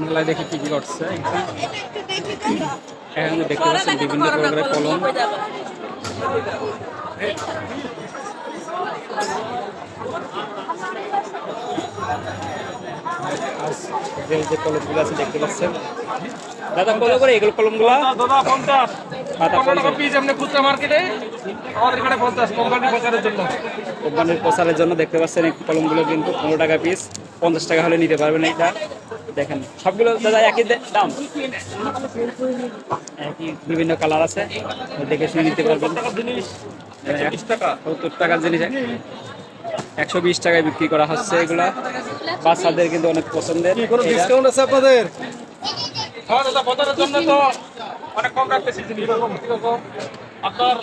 মেলায় দেখি কি কি করছে এখানে দেখতে পাচ্ছেন বিভিন্ন প্রকারের কলম আর যে যে কলমগুলো আছে দেখতে পাচ্ছেন। দাদা কত করে এগুলো কলমগুলো দাদা পঞ্চাশ। পাতা পনেরো টাকা পঞ্চাশ। পিস এমনি খুচরা মার্কেটে আমাদের এখানে পঞ্চাশ কোম্পানি প্রচারের জন্য। কোম্পানির প্রচারের জন্য দেখতে পাচ্ছেন এই কলমগুলো কিন্তু পনেরো টাকা পিস পঞ্চাশ টাকা হলে নিতে পারবেন এটা দেখেন সবগুলো দাদা একই দাম? একই বিভিন্ন কালার আছে। দেখে শুনে নিতে পারবেন। জিনিস বিশ টাকা। সত্তর টাকার জিনিস একশো বিশ টাকায় বিক্রি করা হচ্ছে এগুলা। বাচ্চাদের কিন্তু অনেক পছন্দের। কোনো ডিসকাউন্ট আছে আপনাদের? হ্যাঁ দাদা প্রচারের জন্য তো অনেক কম রাখতেছি আপনার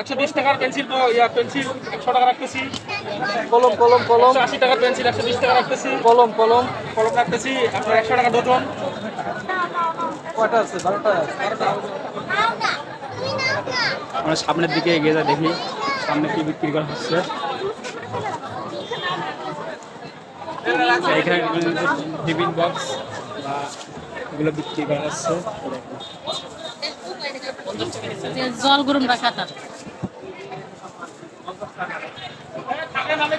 একশো বিশ টাকার পেন্সিল তো ইয়া পেন্সিল একশো টাকা রাখতেছি। কলম কলম কলম। আশি টাকার পেন্সিল একশো বিশ টাকা রাখতেছি। কলম কলম। কলম রাখতেছি আপনার একশো টাকা ডজন কয়টা আছে? বারোটা? আমরা সামনের দিকে এগিয়ে যা দেখি সামনে কি বিক্রি করা হচ্ছে। এখানে টিফিন বক্স বা এগুলো বিক্রি করা হচ্ছে। জল গরম রাখা তার আমি গেলাম গা ওই আছে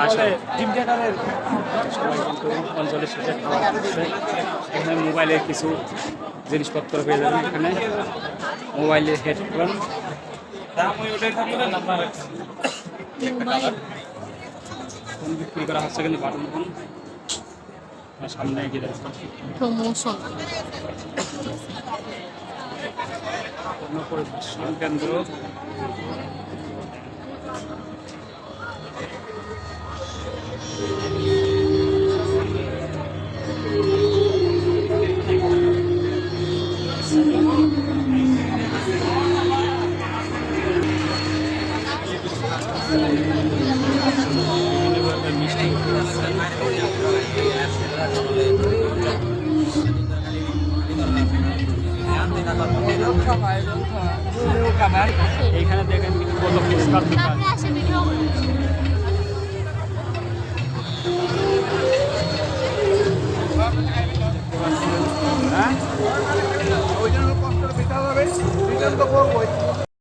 আসলে এখানে মোবাইলের কিছু জিনিসপত্র পেয়ে যাবেন এখানে। মোবাইলের হেডফোন। ফোন বিক্রি করা হচ্ছে কিন্তু বাটন ফোন। সামনে গিয়ে প্রমোশন। পরিদর্শন কেন্দ্র বিভিন্ন এইখানে দেখেন ফুচকার দোকান। তারপরে আসে ভিডিও হ্যাঁ? ওই জন্য কষ্ট বিটা হবে বিটা তো করবোই।